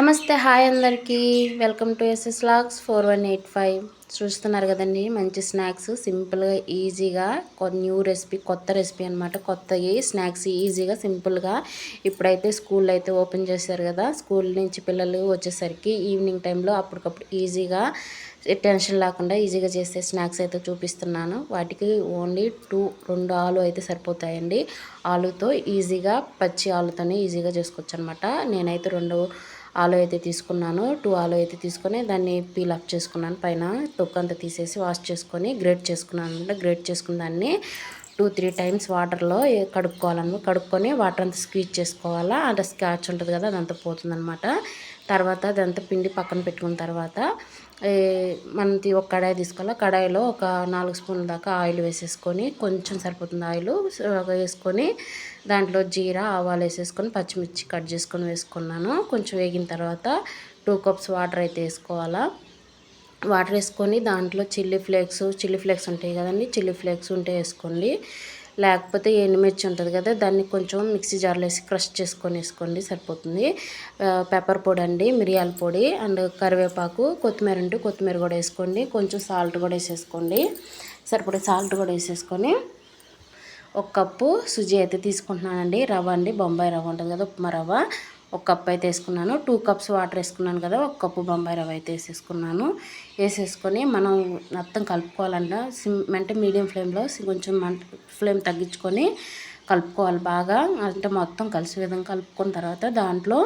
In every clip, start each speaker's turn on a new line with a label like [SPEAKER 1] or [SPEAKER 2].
[SPEAKER 1] నమస్తే హాయ్ అందరికీ. Welcome to S S logs four one eight five. చూస్తున్నారు కదండి మంచి స్నాక్స్. సింపుల్గా ఈజీగా న్యూ రెసిపీ కొత్త రెసిపీ అనమాట కొత్తవి స్నాక్స్ ఈజీగా సింపుల్గా. ఇప్పుడైతే స్కూల్ అయితే ఓపెన్ చేశారు కదా స్కూల్ నుంచి పిల్లలు వచ్చేసరికి ఈవినింగ్ టైంలో అప్పటికప్పుడు ఈజీగా టెన్షన్ లేకుండా ఈజీగా చేసే స్నాక్స్ అయితే చూపిస్తున్నాను. వాటికి ఓన్లీ టూ రెండు ఆలు అయితే సరిపోతాయండి. ఆలుతో ఈజీగా పచ్చి ఆలుతోనే ఈజీగా చేసుకోవచ్చు అనమాట నేనైతే రెండు ఆలు అయితే తీసుకున్నాను. టూ ఆలు అయితే తీసుకొని దాన్ని పీల్ అప్ చేసుకున్నాను. పైన తొక్కు అంతా తీసేసి వాష్ చేసుకొని గ్రేట్ చేసుకున్నాను అంటే గ్రేట్ చేసుకున్న దాన్ని టూ త్రీ టైమ్స్ వాటర్లో కడుక్కోవాలన్నమాట కడుక్కొని వాటర్ అంతా స్క్వీజ్ చేసుకోవాలా. అంటే స్కాచ్ ఉంటుంది కదా అదంతా పోతుందనమాట తర్వాత అదంతా పిండి పక్కన పెట్టుకున్న తర్వాత మనం ఒక కడాయి తీసుకోవాలి? కడాయిలో ఒక నాలుగు స్పూన్ల దాకా ఆయిల్ వేసేసుకొని కొంచెం సరిపోతుంది ఆయిల్ వేసుకొని దాంట్లో జీరా ఆవాలు వేసేసుకొని పచ్చిమిర్చి కట్ చేసుకొని వేసుకున్నాను. కొంచెం వేగిన తర్వాత టూ కప్స్ వాటర్ అయితే వేసుకోవాలా? వాటర్ వేసుకొని దాంట్లో చిల్లీ ఫ్లేక్స్ చిల్లీ ఫ్లేక్స్ ఉంటాయి కదండి చిల్లీ ఫ్లేక్స్ ఉంటే వేసుకోండి. లేకపోతే ఎండుమిర్చి ఉంటుంది కదా దాన్ని కొంచెం మిక్సీ జార్లో వేసి క్రష్ చేసుకొని వేసుకోండి సరిపోతుంది. పెప్పర్ పొడి అండి మిరియాల పొడి అండ్ కరివేపాకు కొత్తిమీర ఉంటే కొత్తిమీర కూడా వేసుకోండి కొంచెం సాల్ట్ కూడా వేసేసుకోండి. సరిపడే సాల్ట్ కూడా వేసేసుకొని ఒక కప్పు సుజీ అయితే తీసుకుంటున్నానండి రవ్వ అండి బొంబాయి రవ్వ ఉంటుంది కదా ఉప్మా రవ్వ. ఒక కప్ అయితే వేసుకున్నాను. టూ కప్స్ వాటర్ వేసుకున్నాను కదా ఒక కప్పు బొంబాయి రవ్వ అయితే వేసేసుకున్నాను. వేసేసుకొని మనం మొత్తం కలుపుకోవాలంట. సిమ్ అంటే మీడియం ఫ్లేమ్లో కొంచెం మంట ఫ్లేమ్ తగ్గించుకొని కలుపుకోవాలి బాగా. అంటే మొత్తం కలిసి విధంగా కలుపుకున్న తర్వాత దాంట్లో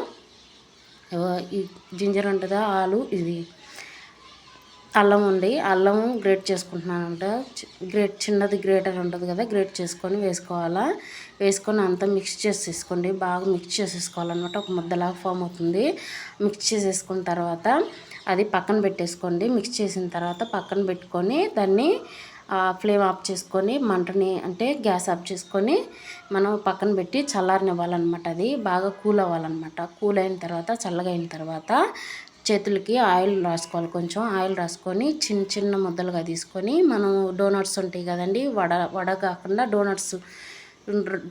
[SPEAKER 1] ఈ జింజర్ ఉంటుందా ఆలు ఇది అల్లం ఉంది. అల్లం గ్రేట్ చేసుకుంటున్నానంట. గ్రేట్ చిన్నది గ్రేటర్ ఉంటుంది కదా గ్రేట్ చేసుకొని వేసుకోవాలా? వేసుకొని అంతా మిక్స్ చేసేసుకోండి. బాగా మిక్స్ చేసేసుకోవాలన్నమాట. ఒక ముద్దలాగా ఫామ్ అవుతుంది. మిక్స్ చేసేసుకున్న తర్వాత అది పక్కన పెట్టేసుకోండి. మిక్స్ చేసిన తర్వాత పక్కన పెట్టుకొని దాన్ని ఫ్లేమ్ ఆఫ్ చేసుకొని మంటని అంటే గ్యాస్ ఆఫ్ చేసుకొని మనం పక్కన పెట్టి చల్లారనివ్వాలన్నమాట అది. బాగా కూల్ అవ్వాలన్నమాట. కూల్ అయిన తర్వాత చల్లగా అయిన తర్వాత చేతులకి ఆయిల్ రాసుకోవాలి. కొంచెం ఆయిల్ రాసుకొని చిన్న చిన్న ముద్దలుగా తీసుకొని మనం డోనట్స్ ఉంటాయి కదండి వడ వడ కాకుండా డోనట్స్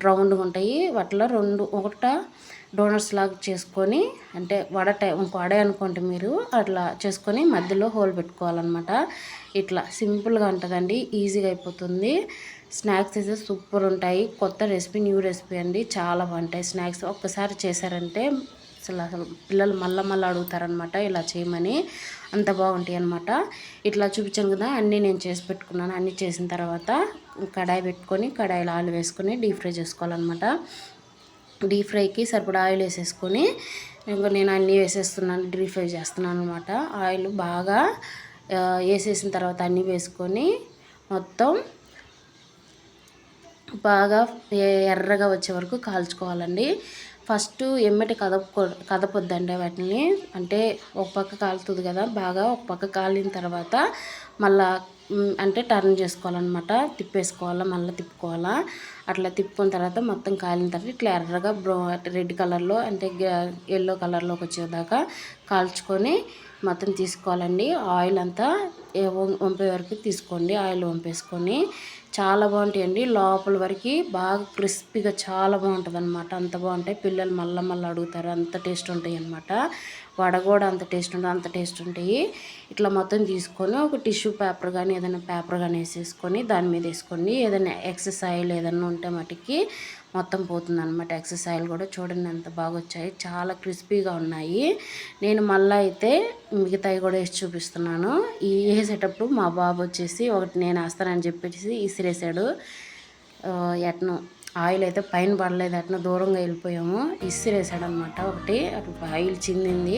[SPEAKER 1] రౌండ్గా ఉంటాయి. వాటిలో రెండు ఒకట డోనట్స్ లాగా చేసుకొని అంటే వడ టై ఇంకో వడ అనుకోండి మీరు అట్లా చేసుకొని మధ్యలో హోల్ పెట్టుకోవాలన్నమాట. ఇట్లా సింపుల్గా ఉంటుందండి ఈజీగా అయిపోతుంది. స్నాక్స్ అయితే సూపర్ ఉంటాయి. కొత్త రెసిపీ న్యూ రెసిపీ అండి చాలా బాగుంటాయి. స్నాక్స్ ఒక్కసారి చేశారంటే అసలు అసలు పిల్లలు మళ్ళీ మళ్ళీ అడుగుతారనమాట ఇలా చేయమని. అంత బాగుంటాయి అనమాట ఇట్లా చూపించాను కదా అన్నీ నేను చేసి పెట్టుకున్నాను. అన్నీ చేసిన తర్వాత కడాయి పెట్టుకొని కడాయిలో ఆయిల్ వేసుకొని డీప్ ఫ్రై చేసుకోవాలన్నమాట. డీప్ ఫ్రైకి సరిపడా ఆయిల్ వేసేసుకొని ఇంకా నేను అన్నీ వేసేస్తున్నాను డీప్ ఫ్రై చేస్తున్నాను అనమాట ఆయిల్ బాగా వేసేసిన తర్వాత అన్నీ వేసుకొని మొత్తం బాగా ఎర్రగా వచ్చే వరకు కాల్చుకోవాలండి. ఫస్ట్ ఎమ్మటి కదపకూ కదపొద్దండి వాటిని. అంటే ఒక పక్క కాలుతుంది కదా బాగా ఒక పక్క కాలిన తర్వాత మళ్ళా అంటే టర్న్ చేసుకోవాలన్నమాట. తిప్పేసుకోవాలా మళ్ళీ తిప్పుకోవాలా. అట్లా తిప్పుకున్న తర్వాత మొత్తం కాలిన తర్వాత ఇట్లా ఎర్రగా బ్రౌ రెడ్ కలర్లో అంటే ఎల్లో కలర్లోకి వచ్చేదాకా కాల్చుకొని మొత్తం తీసుకోవాలండి. ఆయిల్ అంతా వంపే వరకు తీసుకోండి. ఆయిల్ వంపేసుకొని చాలా బాగుంటాయండి. లోపల వరకు బాగా క్రిస్పీగా చాలా బాగుంటుంది అనమాట అంత బాగుంటాయి. పిల్లలు మళ్ళీ మళ్ళీ అడుగుతారు. అంత టేస్ట్ ఉంటాయి అనమాట వడ కూడా అంత టేస్ట్ ఉంటుంది అంత టేస్ట్ ఉంటాయి. ఇట్లా మొత్తం తీసుకొని ఒక టిష్యూ పేపర్ కానీ ఏదైనా పేపర్ కానీ వేసేసుకొని దాని మీద వేసుకొని ఏదైనా ఎక్సెస్ ఆయిల్ ఏదైనా ఉంటే మటుకి మొత్తం పోతుంది అనమాట ఎక్సెస్ ఆయిల్ కూడా చూడండి ఎంత బాగా వచ్చాయి. చాలా క్రిస్పీగా ఉన్నాయి. నేను మళ్ళీ అయితే మిగతాయి కూడా వేసి చూపిస్తున్నాను. ఈ వేసేటప్పుడు మా బాబు వచ్చేసి ఒకటి నేను వేస్తానని చెప్పేసి విసిరేసాడు ఎట్నో ఆయిల్ అయితే పైన పడలేదు అట్లా దూరంగా వెళ్ళిపోయాము. ఇసిరేసాడనమాట ఒకటి అటు ఆయిల్ చిందింది.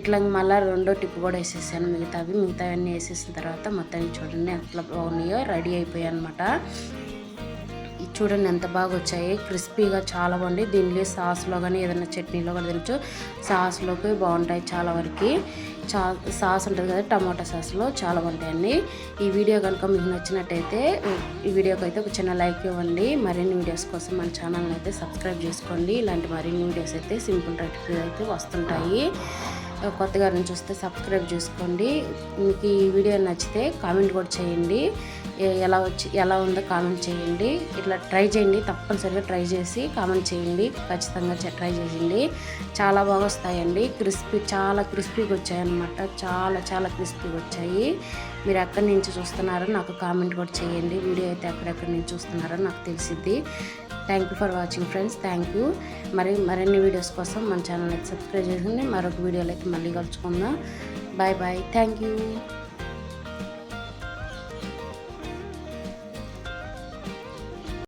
[SPEAKER 1] ఇట్లా మళ్ళీ రెండో టిప్ కూడా వేసేసాను. మిగతావి మిగతావన్నీ వేసేసిన తర్వాత మొత్తాన్ని చూడండి ఎట్లా బాగున్నాయో రెడీ అయిపోయాయి అనమాట చూడండి ఎంత బాగా వచ్చాయి. క్రిస్పీగా చాలా బాగుంది. దీనిలో సాస్లో కానీ ఏదైనా చట్నీలో కానీ తినచ్చు. సాస్లోకి బాగుంటాయి చాలా వరకు. చా సాస్ ఉంటుంది కదా టమాటా సాస్లో చాలా బాగుంటాయండి. ఈ వీడియో కనుక మీకు నచ్చినట్టయితే ఈ వీడియోకి అయితే ఒక చిన్న లైక్ ఇవ్వండి. మరిన్ని వీడియోస్ కోసం మన ఛానల్ని అయితే సబ్స్క్రైబ్ చేసుకోండి. ఇలాంటి మరిన్ని వీడియోస్ అయితే సింపుల్ రెసిపీ అయితే వస్తుంటాయి. కొత్తగా చూస్తే సబ్స్క్రైబ్ చేసుకోండి. మీకు ఈ వీడియో నచ్చితే కామెంట్ కూడా చేయండి. ఎలా వచ్చి ఎలా ఉందో కామెంట్ చేయండి. ఇట్లా ట్రై చేయండి. తప్పనిసరిగా ట్రై చేసి కామెంట్ చేయండి. ఖచ్చితంగా ట్రై చేయండి. చాలా బాగా వస్తాయండి. క్రిస్పీ చాలా క్రిస్పీగా వచ్చాయన్నమాట. చాలా చాలా క్రిస్పీగా వచ్చాయి. మీరు ఎక్కడి నుంచి చూస్తున్నారో నాకు కామెంట్ కూడా చేయండి. వీడియో అయితే ఎక్కడెక్కడి నుంచి చూస్తున్నారో నాకు తెలిసిద్ది. Thank you for watching friends thank you మరి మరిన్ని వీడియోస్ కోసం మన ఛానల్ అయితే సబ్స్క్రైబ్ చేయండి. మరొక వీడియోలో అయితే మళ్ళీ కలుసుకుందాం. Bye bye thank you